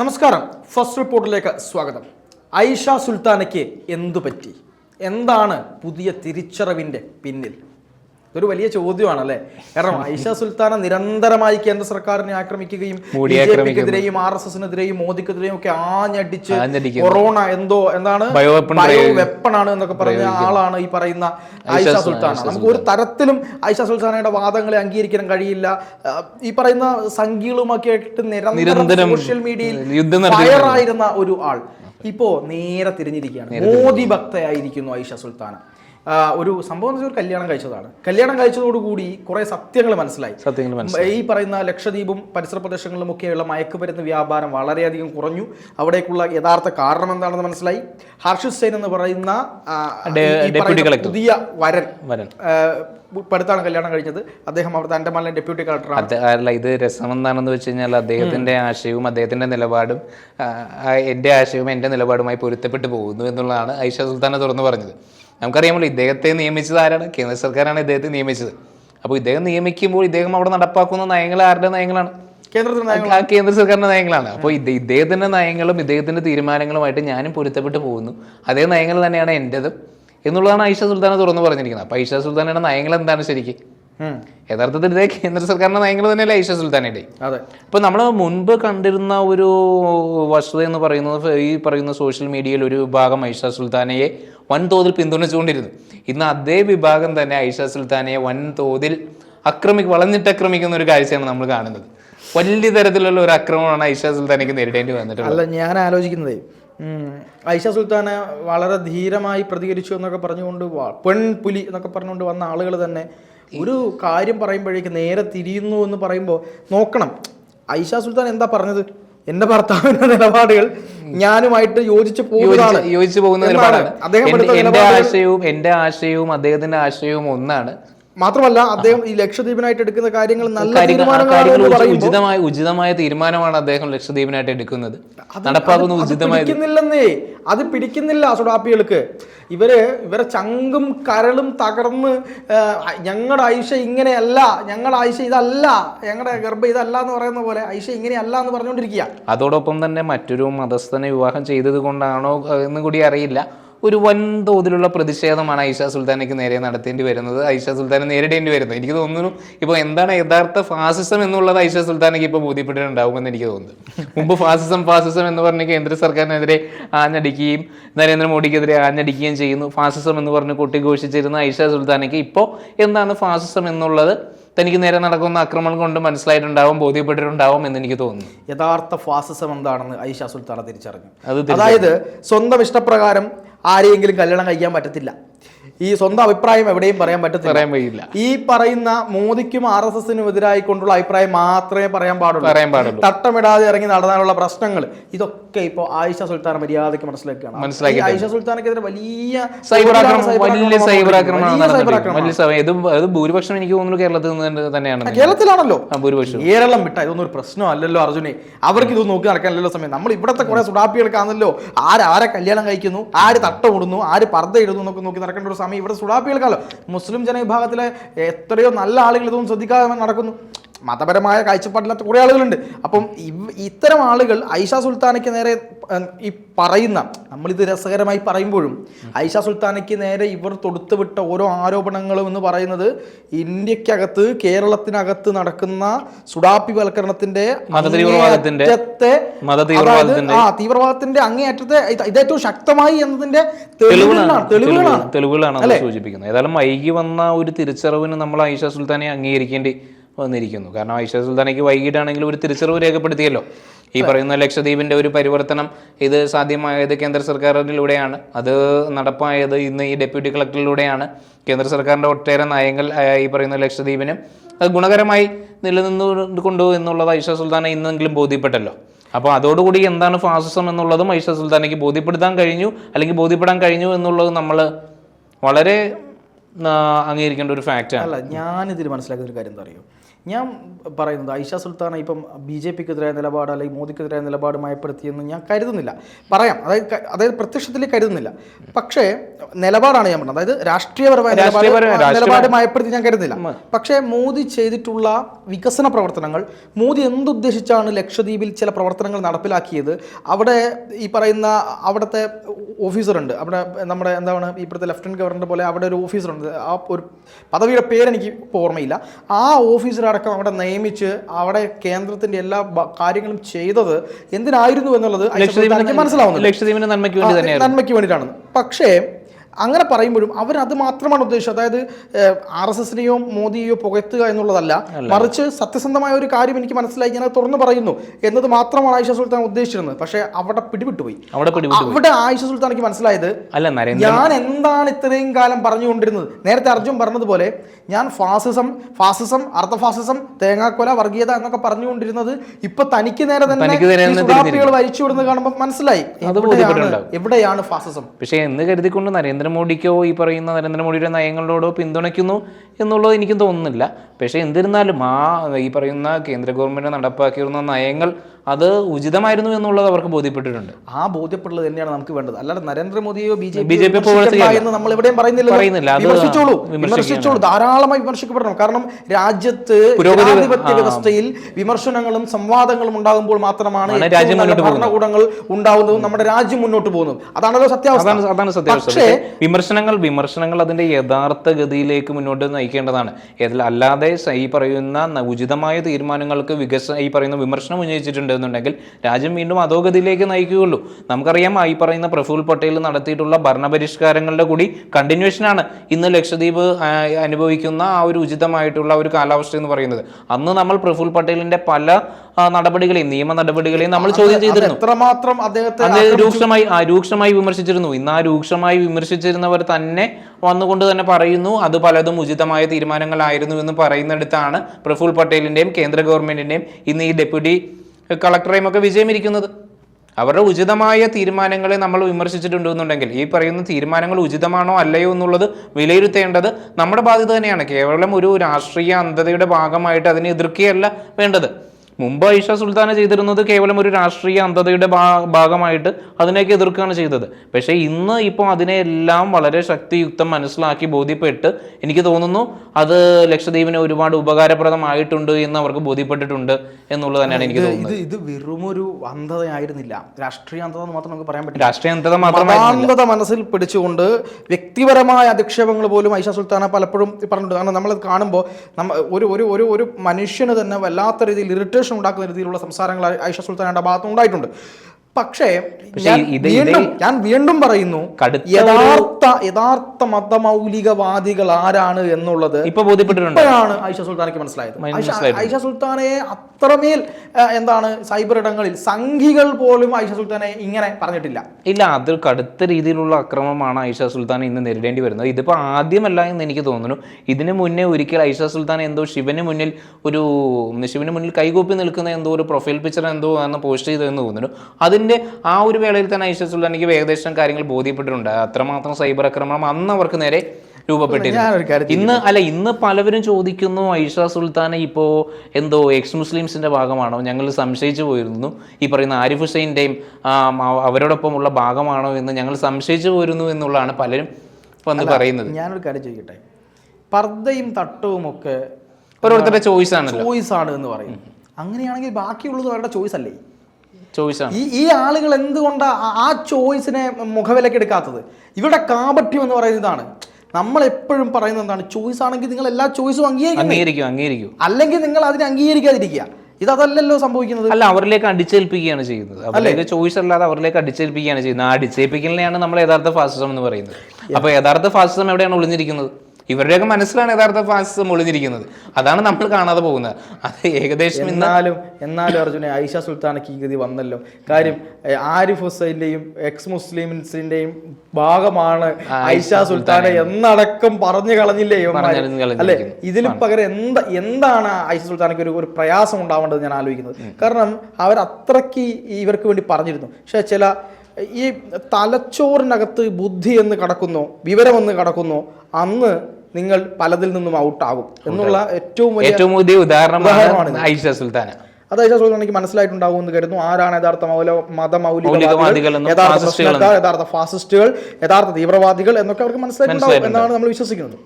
നമസ്കാരം. ഫസ്റ്റ് റിപ്പോർട്ടിലേക്ക് സ്വാഗതം. ഐഷ സുൽത്താനയ്ക്ക് എന്തു പറ്റി എന്താണ് പുതിയ തിരിച്ചറിവിന്റെ പിന്നിൽ? ഇതൊരു വലിയ ചോദ്യമാണല്ലേ? കാരണം ഐഷ സുൽത്താന നിരന്തരമായി കേന്ദ്ര സർക്കാരിനെ ആക്രമിക്കുകയും ബി ജെ പിക്കെതിരെയും ആർ എസ് എസിനെതിരെയും മോദിക്കെതിരെയും ഒക്കെ ആഞ്ഞടിച്ച് കൊറോണ എന്തോ എന്താണ്? വെപ്പൺ ബയോ വെപ്പണാണ് എന്നൊക്കെ പറഞ്ഞ ആളാണ് ഈ പറയുന്ന ഐഷ സുൽത്താൻ നമുക്ക് ഒരു തരത്തിലും ഐഷ സുൽത്താനയുടെ വാദങ്ങളെ അംഗീകരിക്കാൻ കഴിയില്ല. ഈ പറയുന്ന സംഖ്യകളുമൊക്കെ ആയിട്ട് നിരന്തരം സോഷ്യൽ മീഡിയയിൽ ഫയറായിരുന്ന ഒരു ആൾ ഇപ്പോ നേരെ തിരിഞ്ഞിരിക്കുകയാണ്. മോദി ഭക്തയായിരിക്കുന്നു ഐഷ സുൽത്താന. ഒരു സംഭവം എന്ന് വെച്ചാൽ ഒരു കല്യാണം കഴിച്ചതാണ്. കല്യാണം കഴിച്ചതോടുകൂടി കുറെ സത്യങ്ങൾ മനസ്സിലായി. സത്യങ്ങൾ ഈ പറയുന്ന ലക്ഷദ്വീപും പരിസര പ്രദേശങ്ങളിലും ഒക്കെയുള്ള മയക്കുമരുന്ന് വ്യാപാരം വളരെയധികം കുറഞ്ഞു. അവിടേക്കുള്ള യഥാർത്ഥ കാരണം എന്താണെന്ന് മനസ്സിലായി. ഹർഷിത് സെയിൻ എന്ന് പറയുന്ന. പുതിയ വരൻ. വരൻ. ആ, പടുത്താണ് കല്യാണം കഴിഞ്ഞത്. അദ്ദേഹം അവിടുത്തെ അൻഡമാനിലെ ഡെപ്യൂട്ടി കളക്ടറാണ്. അല്ല ഇത് രസം എന്താണെന്ന് വെച്ച് കഴിഞ്ഞാൽ അദ്ദേഹത്തിന്റെ ആശയവും അദ്ദേഹത്തിന്റെ നിലപാടും എന്റെ ആശയവും എന്റെ നിലപാടുമായി പൊരുത്തപ്പെട്ടു പോകുന്നു എന്നുള്ളതാണ് ഐഷ സുൽത്താനെ തുറന്നു പറഞ്ഞത്. നമുക്കറിയാമല്ലോ ഇദ്ദേഹത്തെ നിയമിച്ചത് ആരാണ്? കേന്ദ്ര സർക്കാരാണ് ഇദ്ദേഹത്തെ നിയമിച്ചത്. അപ്പോൾ ഇദ്ദേഹം നിയമിക്കുമ്പോൾ ഇദ്ദേഹം അവിടെ നടപ്പാക്കുന്ന നയങ്ങൾ ആരുടെ നയങ്ങളാണ്? കേന്ദ്ര സർക്കാരിന്റെ നയങ്ങളാണ്. അപ്പോൾ ഇദ്ദേഹത്തിന്റെ നയങ്ങളും ഇദ്ദേഹത്തിന്റെ തീരുമാനങ്ങളുമായിട്ട് ഞാനും പൊരുത്തപ്പെട്ടു പോകുന്നു. അതേ നയങ്ങൾ തന്നെയാണ് എന്റെതും എന്നുള്ളതാണ് ഐഷ സുൽത്താന തുറന്നു പറഞ്ഞിരിക്കുന്നത്. അപ്പോൾ ഐഷ സുൽത്താനയുടെ നയങ്ങൾ എന്താണ് ശരിക്കും. യഥാർത്ഥത്തിൽ ഇതേ കേന്ദ്ര സർക്കാരിന്റെ നയങ്ങൾ തന്നെയല്ലേ ഐഷ സുൽത്താനയുടെ അതെ. അപ്പോൾ നമ്മൾ മുൻപ് കണ്ടിരുന്ന ഒരു വസ്തുത എന്ന് പറയുന്നത് ഈ പറയുന്ന സോഷ്യൽ മീഡിയയിൽ ഒരു വിഭാഗം ഐഷ സുൽത്താനയെ വൻതോതിൽ പിന്തുണച്ചുകൊണ്ടിരുന്നു. ഇന്ന് അതേ വിഭാഗം തന്നെ ഐഷ സുൽത്താനയെ വൻതോതിൽ അക്രമി വളഞ്ഞിട്ട് ആക്രമിക്കുന്ന ഒരു കാഴ്ചയാണ് നമ്മൾ കാണുന്നത്. വലിയ തരത്തിലുള്ള ഒരു ആക്രമണമാണ് ഐഷ സുൽത്താനയ്ക്ക് നേരിടേണ്ടി വന്നിട്ടുള്ളത്. അല്ല ഞാൻ ആലോചിക്കുന്നത് ഐഷ സുൽത്താന വളരെ ധീരമായി പ്രതികരിച്ചു എന്നൊക്കെ പറഞ്ഞുകൊണ്ട് പെൺപുലി എന്നൊക്കെ പറഞ്ഞുകൊണ്ട് വന്ന ആളുകൾ തന്നെ ഒരു കാര്യം പറയുമ്പോഴേക്ക് നേരെ തിരിയുന്നു എന്ന് പറയുമ്പോൾ നോക്കണം. ഐഷ സുൽത്താൻ എന്താ പറഞ്ഞത്? എന്റെ ഭർത്താവിന്റെ നിലപാടുകൾ ഞാനുമായിട്ട് യോജിച്ച് പോകുന്നതാണ്. യോജിച്ച് പോകുന്ന നിലപാടാണ്. അദ്ദേഹം എന്റെ- ആശയവും എന്റെ ആശയവും അദ്ദേഹത്തിന്റെ ആശയവും ഒന്നാണ്. മാത്രമല്ല അദ്ദേഹം ഈ ലക്ഷദ്വീപിനായിട്ട് എടുക്കുന്ന കാര്യങ്ങൾ നല്ല തീരുമാനങ്ങളാണ് ഉചിതമായ ഉചിതമായ തീരുമാനമാണ് അദ്ദേഹം ലക്ഷദ്വീപിനായിട്ട് എടുക്കുന്നത്. നടപ്പാക്കുന്ന ഉചിതമായ പിടിക്കുന്നില്ലെന്നേ. അത് പിടിക്കുന്നില്ല സുഡാപ്പികൾക്ക്. ഇവർ ഇവരെ ചങ്കും കരളും തകർന്ന് ഞങ്ങളുടെ ഐഷ ഇങ്ങനെയല്ല ഞങ്ങളുടെ ഐഷ ഇതല്ല ഞങ്ങളുടെ ഗർഭം ഇതല്ല എന്ന് പറയുന്ന പോലെ ഐഷ ഇങ്ങനെയല്ല എന്ന് പറഞ്ഞുകൊണ്ടിരിക്കുക അതോടൊപ്പം തന്നെ മറ്റൊരു മതസ്ഥനെ വിവാഹം ചെയ്തത് കൊണ്ടാണോ എന്ന് കൂടി അറിയില്ല. ഒരു വൻതോതിലുള്ള പ്രതിഷേധമാണ് ഐഷ സുൽത്താനയ്ക്ക് നേരെ നടത്തേണ്ടി വരുന്നത്. ഐഷ സുൽത്താനെ നേരിടേണ്ടി വരുന്നത് എനിക്ക് തോന്നുന്നു ഇപ്പോൾ എന്താണ് യഥാർത്ഥ ഫാസിസം എന്നുള്ളത് ഐഷ സുൽത്താനയ്ക്ക് ഇപ്പോൾ ബോധ്യപ്പെട്ടിട്ടുണ്ടാവുമെന്ന് എനിക്ക് തോന്നുന്നു. മുമ്പ് ഫാസിസം ഫാസിസം എന്ന് പറഞ്ഞ് കേന്ദ്ര സർക്കാരിനെതിരെ ആഞ്ഞടിക്കുകയും നരേന്ദ്രമോദിക്കെതിരെ ആഞ്ഞടിക്കുകയും ചെയ്യുന്നു. ഫാസിസം എന്ന് പറഞ്ഞ് കൊട്ടിഘോഷിച്ചിരുന്ന ഐഷ സുൽത്താനയ്ക്ക് ഇപ്പോൾ എന്താണ് ഫാസിസം എന്നുള്ളത്? തനിക്ക് നേരെ നടക്കുന്ന ആക്രമണം കൊണ്ട് മനസ്സിലായിട്ടുണ്ടാവും ബോധ്യപ്പെട്ടിട്ടുണ്ടാവും എന്ന് എനിക്ക് തോന്നുന്നു. യഥാർത്ഥ ഫാസിസം എന്താണെന്ന് ഐഷ സുൽത്താന തിരിച്ചറിഞ്ഞു. അതായത് സ്വന്തം ഇഷ്ടപ്രകാരം ആരെയെങ്കിലും കല്യാണം കഴിക്കാൻ പറ്റത്തില്ല. ഈ സ്വന്തം അഭിപ്രായം എവിടെയും പറയാൻ പറ്റത്തില്ല. പറയാൻ കഴിയില്ല ഈ പറയുന്ന മോദിക്കും ആർ എസ് എസിനും എതിരായി കൊണ്ടുള്ള അഭിപ്രായം മാത്രമേ പറയാൻ പാടുള്ളൂ. പറയാൻ പാടുള്ളൂ. തട്ടമിടാതെ ഇറങ്ങി നടന്നാനുള്ള പ്രശ്നങ്ങൾ ഇതൊക്കെ ഇപ്പോ ആയിഷ സുൽത്താൻ മര്യാദയ്ക്ക് മനസ്സിലാക്കുകയാണ് മനസ്സിലാക്കി ആയിഷ സുൽത്താനക്കെതിരെ വലിയ സൈബർ ആക്രമണം വലിയ സൈബർ. ആക്രമണം. ഭൂരിപക്ഷം എനിക്ക് തോന്നുന്നു കേരളത്തിൽ നിന്ന് തന്നെയാണ് കേരളത്തിലാണല്ലോ. ഭൂരിപക്ഷം. കേരളം വിട്ട ഇതൊന്നും ഒരു പ്രശ്നമല്ലല്ലോ അർജുനെ. അവർക്ക് ഇതൊന്നും നോക്കി നടക്കാനല്ലോ സമയം. നമ്മൾ ഇവിടത്തെ കുറെ സുഡാപ്പികൾക്കാണല്ലോ ആര് ആരെ കല്യാണം കഴിക്കുന്നു? ആര് തട്ടമിടുന്നു? ആര് പർദ്ദ ഇടുന്നു എന്നൊക്കെ നോക്കി നടക്കേണ്ട ഒരു സമയം ഇവിടെ സുഡാപ്പികൾക്കാലോ മുസ്ലിം ജനവിഭാഗത്തിലെ എത്രയോ നല്ല ആളുകൾ ഇതൊന്നും ശ്രദ്ധിക്കാതെ നടക്കുന്നു. മതപരമായ കാഴ്ചപ്പാടില്ലാത്ത കുറേ ആളുകളുണ്ട്. അപ്പം ഇത്തരം ആളുകൾ ഐഷ സുൽത്താനയ്ക്ക് നേരെ ഈ പറയുന്ന നമ്മളിത് രസകരമായി പറയുമ്പോഴും ഐഷ സുൽത്താനയ്ക്ക് നേരെ ഇവർ തൊടുത്തുവിട്ട ഓരോ ആരോപണങ്ങളും എന്ന് പറയുന്നത് ഇന്ത്യക്കകത്ത് കേരളത്തിനകത്ത് നടക്കുന്ന സുഡാപ്പി വൽക്കരണത്തിന്റെ ആ തീവ്രവാദത്തിന്റെ അങ്ങേയറ്റത്തെ ഇത് ഇത് ശക്തമായി എന്നതിന്റെ തെളിവുകളാണ് തെളിവുകളാണ്. സൂചിപ്പിക്കുന്നത്. ഏതായാലും വൈകി വന്ന ഒരു തിരിച്ചറിവിന് നമ്മൾ ഐഷ സുൽത്താനെ അംഗീകരിക്കേണ്ടി വന്നിരിക്കുന്നു. കാരണം ഐഷ സുൽത്താനയ്ക്ക് വൈകിട്ടാണെങ്കിലും ഒരു തിരിച്ചറിവ് രേഖപ്പെടുത്തിയല്ലോ. ഈ പറയുന്ന ലക്ഷദ്വീപിന്റെ ഒരു പരിവർത്തനം ഇത് സാധ്യമായത് കേന്ദ്ര സർക്കാരിലൂടെയാണ്. അത് നടപ്പായത് ഇന്ന് ഈ ഡെപ്യൂട്ടി കളക്ടറിലൂടെയാണ്. കേന്ദ്ര സർക്കാരിന്റെ ഒട്ടേറെ നയങ്ങൾ ഈ പറയുന്ന ലക്ഷദ്വീപിന് അത് ഗുണകരമായി നിലനിന്ന് കൊണ്ടു എന്നുള്ളത് ഐഷ സുൽത്താന ഇന്നെങ്കിലും ബോധ്യപ്പെട്ടല്ലോ. അപ്പോൾ അതോടുകൂടി എന്താണ് ഫാസിസം എന്നുള്ളതും ഐഷ സുൽത്താനയ്ക്ക് ബോധ്യപ്പെടുത്താൻ കഴിഞ്ഞു അല്ലെങ്കിൽ ബോധ്യപ്പെടാൻ കഴിഞ്ഞു എന്നുള്ളത് നമ്മൾ വളരെ അംഗീകരിക്കേണ്ട ഒരു ഫാക്റ്റാണ് അല്ല ഞാനിതിൽ മനസ്സിലാക്കുന്ന ഒരു കാര്യം എന്താ അറിയോ? ഞാൻ പറയുന്നത് ഐഷ സുൽത്താന ഇപ്പം ബി ജെ പിക്കെതിരായ നിലപാട് അല്ലെങ്കിൽ മോദിക്കെതിരായ നിലപാട് മയപ്പെടുത്തിയെന്ന് ഞാൻ കരുതുന്നില്ല. പറയാം. അതായത് അതായത് പ്രത്യക്ഷത്തിൽ കരുതുന്നില്ല. പക്ഷേ നിലപാടാണ് ഞാൻ പറഞ്ഞത്. അതായത് രാഷ്ട്രീയപരമായ നിലപാട് രാഷ്ട്രീയപരമായ- നിലപാട് മയപ്പെടുത്തി ഞാൻ കരുതുന്നില്ല. പക്ഷേ മോദി ചെയ്തിട്ടുള്ള വികസന പ്രവർത്തനങ്ങൾ മോദി എന്തുദ്ദേശിച്ചാണ് ലക്ഷദ്വീപിൽ ചില പ്രവർത്തനങ്ങൾ നടപ്പിലാക്കിയത് അവിടെ ഈ പറയുന്ന അവിടുത്തെ ഓഫീസറുണ്ട്. അവിടെ നമ്മുടെ എന്താണ് ഇപ്പോഴത്തെ ലെഫ്റ്റനന്റ് ഗവർണർ പോലെ അവിടെ ഒരു ഓഫീസറുണ്ട്. ആ ഒരു പദവിയുടെ പേരെനിക്ക് ഇപ്പോൾ ഓർമ്മയില്ല. ആ ഓഫീസറടക്കം അവിടെ നിയമിച്ച് അവിടെ കേന്ദ്രത്തിന്റെ എല്ലാ കാര്യങ്ങളും ചെയ്തത് എന്തിനായിരുന്നു എന്നുള്ളത് മനസ്സിലാവുന്നു ലക്ഷദ്വീപിന് നന്മയ്ക്ക് വേണ്ടി നന്മയ്ക്ക് വേണ്ടിയിട്ടാണ് പക്ഷേ അങ്ങനെ പറയുമ്പോഴും അവർ അത് മാത്രമാണ് ഉദ്ദേശിച്ചത്. അതായത് ആർ എസ് എസിനെയോ മോദിയെയോ പുകഴ്ത്തുക എന്നുള്ളതല്ല. മറിച്ച് സത്യസന്ധമായ ഒരു കാര്യം എനിക്ക് മനസ്സിലായി. ഞാൻ അത് തുറന്നു പറയുന്നു. എന്നത് മാത്രമാണ് ആയിഷ സുൽത്താൻ ഉദ്ദേശിച്ചിരുന്നത്. പക്ഷേ അവിടെ പിടിവിട്ടുപോയി അവിടെ ആയിഷ സുൽത്താനക്ക് മനസ്സിലായത് അല്ല നരേന്ദ്ര ഞാൻ എന്താണ് ഇത്രയും കാലം പറഞ്ഞുകൊണ്ടിരുന്നത്? നേരത്തെ അർജുൻ പറഞ്ഞതുപോലെ ഞാൻ ഫാസിസം ഫാസിസം അർദ്ധഫാസിസം തേങ്ങാക്കൊല വർഗീയത എന്നൊക്കെ പറഞ്ഞുകൊണ്ടിരുന്നത് ഇപ്പൊ തനിക്ക് നേരെ തന്നെ വലിച്ചു വിടുന്നത് കാണുമ്പോൾ മനസ്സിലായി. എവിടെയാണ് ഫാസിസം? പക്ഷേ എന്ന് കരുതിക്കൊണ്ട് നരേന്ദ്രമോദിക്കോ ഈ പറയുന്ന നരേന്ദ്രമോദിയുടെ നയങ്ങളോടോ പിന്തുണയ്ക്കുന്നു എന്നുള്ളത് എനിക്കും തോന്നുന്നില്ല. പക്ഷേ എന്നിരുന്നാലും ആ ഈ പറയുന്ന കേന്ദ്ര ഗവൺമെന്റ് നടപ്പാക്കിയിരുന്ന നയങ്ങൾ അത് ഉചിതമായിരുന്നു എന്നുള്ളത് അവർക്ക് ബോധ്യപ്പെട്ടിട്ടുണ്ട്. ആ ബോധ്യപ്പെടുന്നത് തന്നെയാണ് നമുക്ക് വേണ്ടത്. അല്ലാതെ നരേന്ദ്രമോദിയോ B J B J P എന്ന് നമ്മൾ എവിടെയും പറയുന്നില്ല. വിമർശിച്ചോളൂ. വിമർശിച്ചോളൂ. ധാരാളമായി വിമർശിക്കപ്പെടണം. കാരണം രാജ്യത്ത് ജനാധിപത്യ വ്യവസ്ഥയിൽ വിമർശനങ്ങളും സംവാദങ്ങളും ഉണ്ടാകുമ്പോൾ മാത്രമാണ്. ഭരണകൂടങ്ങൾ ഉണ്ടാവുന്നതും നമ്മുടെ രാജ്യം മുന്നോട്ട് പോകുന്നതും. അതാണല്ലോ സത്യാവസ്ഥ. പക്ഷേ വിമർശനങ്ങൾ വിമർശനങ്ങൾ അതിന്റെ യഥാർത്ഥ ഗതിയിലേക്ക് മുന്നോട്ട് നയിക്കേണ്ടതാണ്. അല്ലാതെ ഈ പറയുന്ന ഉചിതമായ തീരുമാനങ്ങൾക്ക് വികസന ഈ പറയുന്ന വിമർശനം ഉന്നയിച്ചിട്ടുണ്ട് എന്നുണ്ടെങ്കിൽ രാജ്യം വീണ്ടും അധോഗതിയിലേക്ക് നയിക്കുകയുള്ളൂ. നമുക്കറിയാം ഈ പറയുന്ന പ്രഫുൽ പട്ടേൽ നടത്തിയിട്ടുള്ള ഭരണപരിഷ്കാരങ്ങളുടെ കൂടി കണ്ടിന്യൂഷനാണ് ഇന്ന് ലക്ഷദ്വീപ് അനുഭവിക്കുന്ന ആ ഒരു ഉചിതമായിട്ടുള്ള ഒരു കാലാവസ്ഥ എന്ന് പറയുന്നത്. അന്ന് നമ്മൾ പ്രഫുൽ പട്ടേലിന്റെ പല നടപടികളെയും നിയമ നടപടികളെയും നമ്മൾ ചോദ്യം ചെയ്തിരുന്നു. എത്രമാത്രം അദ്ദേഹത്തെ രൂക്ഷമായി രൂക്ഷമായി വിമർശിച്ചിരുന്നു. ഇന്ന് ആ രൂക്ഷമായി വിമർശിച്ചിരുന്നവർ തന്നെ വന്നുകൊണ്ട് തന്നെ പറയുന്നു. അത് പലതും ഉചിതമായ തീരുമാനങ്ങളായിരുന്നു എന്ന് പറയുന്നിടത്താണ് പ്രഫുൽ പട്ടേലിന്റെയും കേന്ദ്ര ഗവൺമെന്റിന്റെയും ഇന്ന് ഈ ഡെപ്യൂട്ടി കളക്ടറേയും ഒക്കെ വിജയമിരിക്കുന്നത്. അവരുടെ ഉചിതമായ തീരുമാനങ്ങളെ നമ്മൾ വിമർശിച്ചിട്ടുണ്ട് എന്നുണ്ടെങ്കിൽ ഈ പറയുന്ന തീരുമാനങ്ങൾ ഉചിതമാണോ അല്ലയോ എന്നുള്ളത് വിലയിരുത്തേണ്ടത് നമ്മുടെ ബാധ്യത തന്നെയാണ്. കേവലം ഒരു രാഷ്ട്രീയ അന്ധതയുടെ ഭാഗമായിട്ട് അതിനെ എതിർക്കുകയല്ല വേണ്ടത്. മുമ്പ് ഐഷ സുൽത്താന ചെയ്തിരുന്നത് കേവലം ഒരു രാഷ്ട്രീയ അന്ധതയുടെ ഭാഗമായിട്ട് അതിനെയൊക്കെ എതിർക്കുകയാണ് ചെയ്തത്. പക്ഷേ ഇന്ന് ഇപ്പോൾ അതിനെല്ലാം വളരെ ശക്തിയുക്തം മനസ്സിലാക്കി ബോധ്യപ്പെട്ട് എനിക്ക് തോന്നുന്നു അത് ലക്ഷദ്വീപിന് ഒരുപാട് ഉപകാരപ്രദമായിട്ടുണ്ട് എന്ന് അവർക്ക് ബോധ്യപ്പെട്ടിട്ടുണ്ട് എന്നുള്ളത് തന്നെയാണ് എനിക്ക് തോന്നുന്നത്. ഇത് വെറും വെറുമൊരു അന്ധതയായിരുന്നില്ല. രാഷ്ട്രീയ അന്ധത എന്ന് മാത്രം നമുക്ക് പറയാൻ പറ്റില്ല. രാഷ്ട്രീയ അന്ധത മാത്രമായി മതാന്ധത മനസ്സിൽ പിടിച്ചുകൊണ്ട് വ്യക്തിപരമായ അധിക്ഷേപങ്ങൾ പോലും ഐഷ സുൽത്താന പലപ്പോഴും പറഞ്ഞിട്ടുണ്ട്. കാരണം നമ്മൾ കാണുമ്പോൾ നമ്മ ഒരു ഒരു ഒരു ഒരു മനുഷ്യന് തന്നെ വല്ലാത്ത രീതിയിൽ ഇറിറ്റേഷൻ ഉണ്ടാക്കുന്ന രീതിയിലുള്ള സംസാരങ്ങൾ ഐഷ സുൽത്താനയുടെ ഭാഗത്തുനിന്ന് ഉണ്ടായിട്ടുണ്ട് പക്ഷേ വീണ്ടും ഞാൻ വീണ്ടും പറയുന്നു യഥാർത്ഥ യഥാർത്ഥ മതമൗലികവാദികൾ ആരാണ് എന്നുള്ളത് ഇപ്പൊ ബോധ്യപ്പെട്ടിട്ടുണ്ട്. ഇപ്പോഴാണ് ഐഷ സുൽത്താനയ്ക്ക് മനസ്സിലായത്. ഐഷ-. സുൽത്താനയെ അത്രമേൽ എന്താണ് സൈബർ ഇടങ്ങളിൽ സംഘികൾ പോലും ഐഷ സുൽത്താനെ ഇങ്ങനെ പറഞ്ഞിട്ടില്ല. ഇല്ല അത് കടുത്ത രീതിയിലുള്ള അക്രമമാണ് ഐഷ സുൽത്താൻ ഇന്ന് നേരിടേണ്ടി വരുന്നത്. ഇതിപ്പോ ആദ്യമല്ല എന്ന് എനിക്ക് തോന്നുന്നു. ഇതിനു മുന്നേ ഒരിക്കൽ ഐഷ സുൽത്താൻ എന്തോ ശിവന് മുന്നിൽ ഒരു ശിവന് മുന്നിൽ കൈകൂപ്പി നിൽക്കുന്ന എന്തോ ഒരു പ്രൊഫൈൽ പിക്ചർ എന്തോ ആണ് പോസ്റ്റ് ചെയ്തതെന്ന് തോന്നുന്നു. അതിന്റെ ആ ഒരു വേളയിൽ തന്നെ ഐഷ സുൽത്താനിക്ക് ഏകദേശം കാര്യങ്ങൾ ബോധ്യപ്പെട്ടിട്ടുണ്ട്. അത്രമാത്രം സൈബർ ആക്രമണം അന്ന് അവർക്ക് നേരെ രൂപപ്പെട്ടിരുന്നു. ഇന്ന് അല്ല ഇന്ന് പലവരും ചോദിക്കുന്നു ഐഷ സുൽത്താന ഇപ്പോ എന്തോ എക്സ് മുസ്ലിംസിന്റെ ഭാഗമാണോ? ഞങ്ങൾ സംശയിച്ചു പോയിരുന്നു. ഈ പറയുന്ന ആരിഫ് ഹുസൈന്റെയും അവരോടൊപ്പമുള്ള ഭാഗമാണോ എന്ന് ഞങ്ങൾ സംശയിച്ചു പോയിരുന്നു എന്നുള്ളതാണ് പലരും വന്ന് പറയുന്നത്. ഞാനൊരു കാര്യം ചോദിക്കട്ടെ? പർദ്ദയും തട്ടവും ഒക്കെ ഓരോരുത്തരുടെ ചോയ്സ് ആണ് ചോയ്സ് ആണ് എന്ന് പറയും. അങ്ങനെയാണെങ്കിൽ ബാക്കിയുള്ളത് അവരുടെ ചോയ്സ് അല്ലേ? ചോയ്സ് ആണ് ഈ ഈ ആളുകൾ എന്തുകൊണ്ടാണ് ആ ചോയ്സിനെ മുഖവിലക്ക് എടുക്കാത്തത്? ഇവരുടെ കാപട്യം എന്ന് പറയുന്നത് ഇതാണ്. നമ്മൾ എപ്പോഴും പറയുന്നത് എന്താണ്? ചോയ്സ് ആണെങ്കിൽ നിങ്ങൾ എല്ലാ ചോയ്സും അംഗീകരിക്കും അംഗീകരിക്കും. അല്ലെങ്കിൽ നിങ്ങൾ അതിനെ അംഗീകരിക്കാതിരിക്കുക. ഇതല്ലല്ലോ സംഭവിക്കുന്നത്. അല്ല അവരിലേക്ക് അടിച്ചേൽപ്പിക്കുകയാണ് ചെയ്യുന്നത്. അവരിലേക്ക് ചോയ്സ് അല്ലാതെ അവരിലേക്ക് അടിച്ചേൽപ്പിക്കുകയാണ് ചെയ്യുന്നത്. ആ അടിച്ചേൽപ്പിക്കലിനെയാണ് നമ്മൾ യഥാർത്ഥ ഫാസിസം എന്ന് പറയുന്നത്. അപ്പൊ യഥാർത്ഥ ഫാസിസം എവിടെയാണ് ഒളിഞ്ഞിരിക്കുന്നത്? ഇവരുടെയൊക്കെ മനസ്സിലാണ് യഥാർത്ഥ ഫാസിസം ഒളിഞ്ഞിരിക്കുന്നത്. അതാണ് നമ്മൾ കാണാതെ പോകുന്നത്. അത് ഏകദേശം എന്നാലും എന്നാലും അർജുനെ ഐഷ സുൽത്താനക്ക് ഈ ഗതി വന്നല്ലോ. കാര്യം ആരിഫ് ഹുസൈന്റെയും എക്സ് മുസ്ലിംസിന്റെയും ഭാഗമാണ് ഐഷ സുൽത്താന. എന്നടക്കം പറഞ്ഞു കളഞ്ഞില്ലേ അല്ലെ? ഇതിന് പകരം എന്താ എന്താണ് ഐഷ സുൽത്താനക്ക് ഒരു ഒരു പ്രയാസം ഉണ്ടാവേണ്ടത് ഞാൻ ആലോചിക്കുന്നത്. കാരണം അവർ അത്രയ്ക്ക് ഇവർക്ക് വേണ്ടി പറഞ്ഞിരുന്നു. പക്ഷെ ചില ഈ തലച്ചോറിനകത്ത് ബുദ്ധി എന്ന് കടക്കുന്നു വിവരമെന്ന് കടക്കുന്നു അന്ന് നിങ്ങൾ പലതിൽ നിന്നും ഔട്ട് ആകും എന്നുള്ള ഏറ്റവും വലിയ ഏറ്റവും വലിയ ഉദാഹരണമാണ് ഐഷ സുൽത്താന. അത് ഐഷ സുൽത്താൻ എനിക്ക് മനസ്സിലായിട്ടുണ്ടാവും എന്ന് കരുതുന്നു. ആരാണ് യഥാർത്ഥ മൗല മൗലികവാദികൾ മതമൗലികവാദികൾ യഥാർത്ഥ ഫാസിസ്റ്റുകൾ യഥാർത്ഥ ഫാസിസ്റ്റുകൾ യഥാർത്ഥ തീവ്രവാദികൾ എന്നൊക്കെ അവർക്ക് മനസ്സിലായിട്ടുണ്ടാവും. എന്നാണ് നമ്മൾ വിശ്വസിക്കുന്നത്.